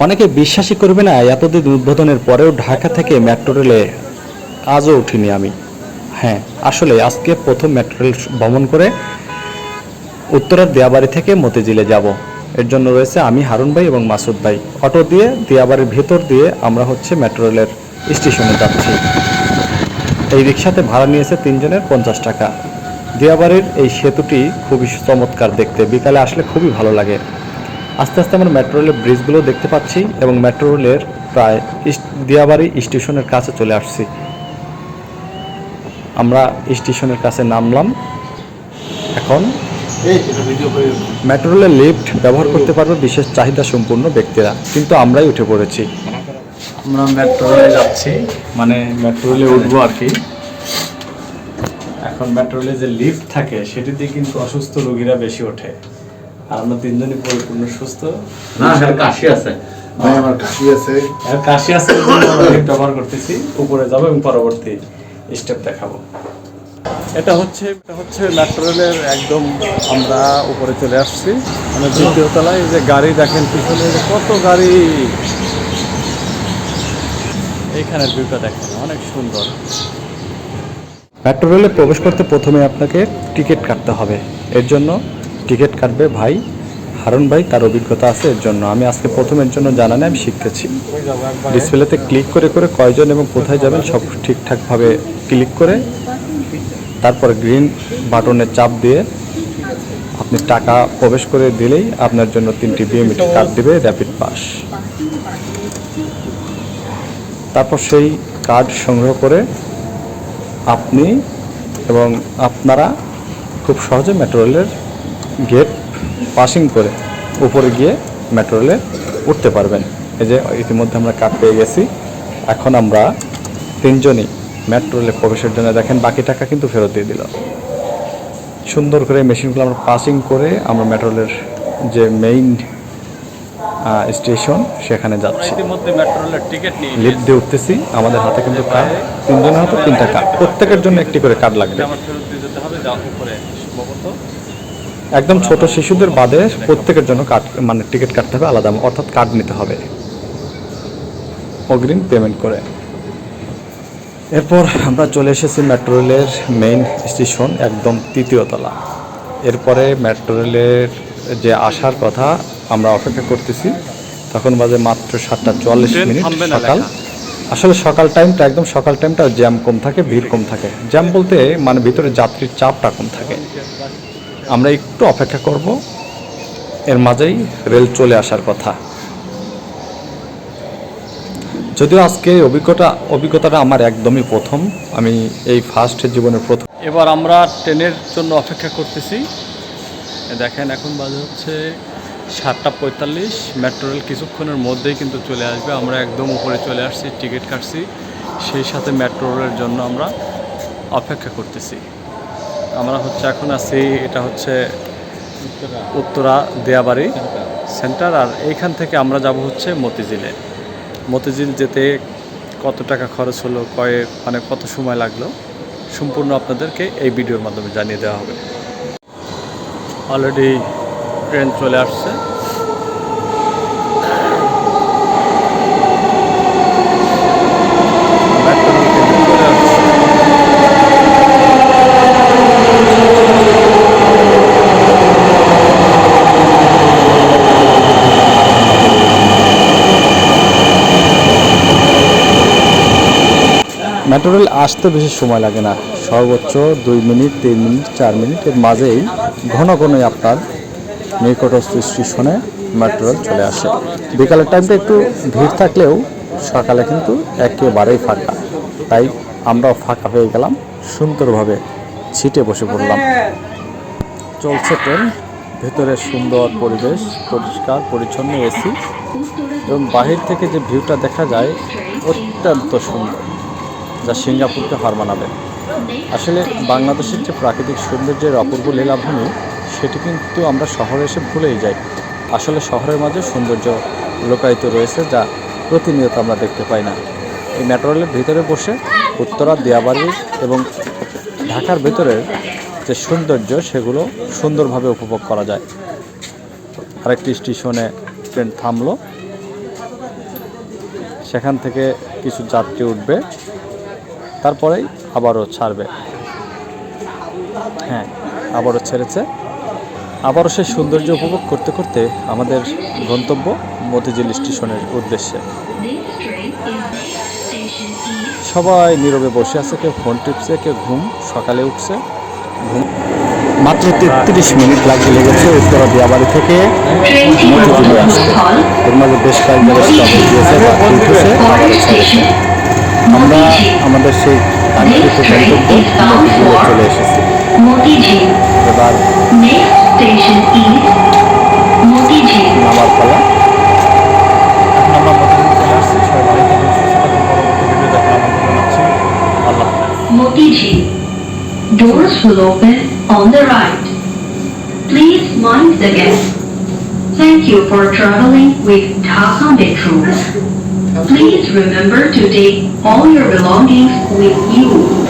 অনেকে বিশ্বাসই করবে না এতদিন উদ্বোধনের পরেও ঢাকা থেকে মেট্রো রেলে আজও উঠিনি আমি। হ্যাঁ আসলে আজকে প্রথম মেট্রো রেল ভ্রমণ করে উত্তরের দেয়াবাড়ি থেকে মতিঝিলে যাব। এর জন্য রয়েছে আমি, হারুন ভাই এবং মাসুদ ভাই। অটো দিয়ে, দেয়াবাড়ির ভেতর দিয়ে আমরা হচ্ছে মেট্রো রেলের স্টেশনে যাচ্ছি। এই রিক্সাতে ভাড়া নিয়েছে তিনজনের পঞ্চাশ টাকা। দিয়াবাড়ির এই সেতুটি খুবই চমৎকার দেখতে। বিকালে আসলে খুবই ভালো লাগে। আস্তে আস্তে আমরা মেট্রো রেলের ব্রিজগুলো দেখতে পাচ্ছি এবং মেট্রো রেলের প্রায় দিয়াবাড়ি স্টেশনের কাছে চলে আসছি। আমরা স্টেশনের কাছে নামলাম। এখন মেট্রো রেলের লিফট ব্যবহার করতে পারবে বিশেষ চাহিদা সম্পূর্ণ ব্যক্তিরা। কিন্তু আমরাই উঠে পড়েছি। আমরা মেট্রো রেলে যাচ্ছি। মানে মেট্রো রেলে উঠবো আর কি। এখন মেট্রো রেলে যে লিফট থাকে সেটিতে কিন্তু অসুস্থ রোগীরা বেশি ওঠে। আর আমরা তিনজনই পরিপূর্ণ সুস্থ। না এখানে কাশি আছে। ভাই আমার কাশি আছে। আর কাশি আসতে আমরা ব্যবহার করতেছি। উপরে যাব এবং পরবর্তী স্টেপ দেখাবো। এটা হচ্ছে এটা হচ্ছে মেট্রো রেলের একদম আমরা উপরে চলে আসছি। মানে দ্বিতীয় তলায় যে গাড়ি দেখেন পিছনে কত গাড়ি। এইখানের ভিউটা দেখেন অনেক সুন্দর। মেট্রো রেলে প্রবেশ করতে প্রথমে আপনাকে টিকিট কাটতে হবে। এর জন্য টিকিট কাটবে ভাই, হারুন ভাই, তার অভিজ্ঞতা আছে এর জন্য। আমি আজকে প্রথমের জন্য জানা নেই, আমি শিখতেছি। ডিসপ্লেতে ক্লিক করে করে কয়জন এবং কোথায় যাবেন সব ঠিকঠাকভাবে ক্লিক করে, তারপর গ্রিন বাটনে চাপ দিয়ে আপনি টাকা প্রবেশ করে দিলেই আপনার জন্য তিনটি বিএমইটি কার্ড দেবে র্যাপিড পাস তারপর সেই কার্ড সংগ্রহ করে আপনি এবং আপনারা খুব সহজে মেট্রো রেলের গেট পাসিং করে উপরে গিয়ে মেট্রো রেলে উঠতে পারবেন। এই যে ইতিমধ্যে আমরা কার্ড পেয়ে গেছি। এখন আমরা তিনজনই মেট্রো রেলে প্রবেশের জন্য দেখেন বাকি টাকা কিন্তু ফেরত দিয়ে দিল। সুন্দর করে মেশিনগুলো আমরা পাসিং করে আমরা মেট্রো রেলের যে মেইন স্টেশন সেখানে যাচ্ছি। ইতিমধ্যে মেট্রো রেলের টিকিট নিয়ে লিফট দিয়ে উঠতেছি। আমাদের হাতে কিন্তু কার্ড তিনজনের হাতে তিনটা কার্ড প্রত্যেকের জন্য একটি করে কার্ড লাগবে আমার ফেরত দিয়ে যেতে হবে যা উপরে সম্ভবত একদম ছোট শিশুদের বাদে প্রত্যেকের জন্য কার্ড মানে টিকিট কাটতে হবে আলাদা অর্থাৎ কার্ড নিতে হবে। অগ্রিম পেমেন্ট করে। এরপর আমরা চলে এসেছি মেট্রো রেলের মেইন স্টেশন একদম তৃতীয় তলা। এরপরে মেট্রো রেলের যে আসার কথা আমরা অপেক্ষা করতেছি তখন বাজে মাত্র সাতটা চুয়াল্লিশ মিনিট সকাল। আসলে সকাল টাইমটা একদম সকাল টাইমটা জ্যাম কম থাকে ভিড় কম থাকে। জ্যাম বলতে মানে ভিতরে যাত্রীর চাপটা কম থাকে। আমরা একটু অপেক্ষা করব। এর মাঝেই রেল চলে আসার কথা। যদিও আজকে অভিজ্ঞতা, অভিজ্ঞতাটা আমার একদমই প্রথম, আমি এই ফার্স্ট জীবনের প্রথম। এবার আমরা ট্রেনের জন্য অপেক্ষা করতেছি। দেখেন এখন বাজে হচ্ছে সাতটা পঁয়তাল্লিশ, মেট্রো রেল কিছুক্ষণের মধ্যেই কিন্তু চলে আসবে। আমরা একদম উপরে চলে আসছি, টিকিট কাটছি। সেই সাথে মেট্রো রেলের জন্য আমরা অপেক্ষা করতেছি। আমরা হচ্ছে এখন আছি, এটা হচ্ছে উত্তরা দেয়াবাড়ি সেন্টার, আর এইখান থেকে আমরা যাব হচ্ছে মতিঝিলে। মতিঝিল যেতে কত টাকা খরচ হলো, কয়ে মানে কত সময় লাগল, সম্পূর্ণ আপনাদেরকে এই ভিডিওর মাধ্যমে জানিয়ে দেওয়া হবে। অলরেডি ট্রেন চলে আসছে। মেট্রো আসতে বেশি সময় লাগে না। সর্বোচ্চ দুই মিনিট, তিন মিনিট, চার মিনিট। এর মাঝেই ঘন ঘনই আপনার নিকটস্থ স্টেশনে মেট্রো চলে আসে। বিকালের টাইমটা একটু ভিড় থাকলেও সকালে কিন্তু একেবারেই ফাঁকা। তাই আমরাও ফাঁকা হয়ে গেলাম, সুন্দরভাবে ছিটে বসে পড়লাম। চলছে ট্রেন, ভেতরে সুন্দর পরিবেশ, পরিষ্কার, পরিচ্ছন্ন এসি। এবং বাহির থেকে যে ভিউটা দেখা যায়, অত্যন্ত সুন্দর। যা সিঙ্গাপুরকে হার মানাবে। আসলে বাংলাদেশের যে প্রাকৃতিক সৌন্দর্যের অপূর্ব লীলাভূমি, সেটি কিন্তু আমরা শহরে এসে ভুলেই যাই। আসলে শহরের মাঝে সৌন্দর্য লোকায়িত রয়েছে যা প্রতিনিয়ত আমরা দেখতে পাই না। এই মেট্রো রেলের ভিতরে বসে উত্তরা, দিয়াবাড়ি এবং ঢাকার ভেতরের যে সৌন্দর্য, সেগুলো সুন্দরভাবে উপভোগ করা যায়। আরেকটি স্টেশনে ট্রেন থামলো। সেখান থেকে কিছু যাত্রী উঠবে। তারপরেই আবারও ছাড়বে। হ্যাঁ আবারও ছেড়েছে। আবারও সেই সৌন্দর্য উপভোগ করতে করতে আমাদের গন্তব্য মতিঝিল স্টেশনের উদ্দেশ্যে. সবাই নীরবে বসে আছে, কেউ ফোন টিপছে, কেউ ঘুম সকালে উঠছে। ঘুম মাত্র তেত্রিশ মিনিট লাগে লেগেছে উত্তরা দিয়াবাড়ি থেকে মতিঝিলে আসতে। এর মাঝে বেশ কয়েক জায়গায় স্টপেজ দিয়েছে আমরা আমাদের সেই কাঙ্ক্ষিত গন্তব্য মতিঝিলে চলে এসেছি Motiji. এবার Next station is Motiji. নামার পালা এখন আমরা মতিঝিল চলে আসছি সবাই ভালো থাকুন সুস্থ থাকুন পরবর্তী ভিডিও দেখা আমাদের জানাচ্ছি আল্লাহ হাফেজ Motiji. Doors will open on the right. Please mind the gap. Thank you for traveling with Dhaka Metro. Please remember to take all your belongings with you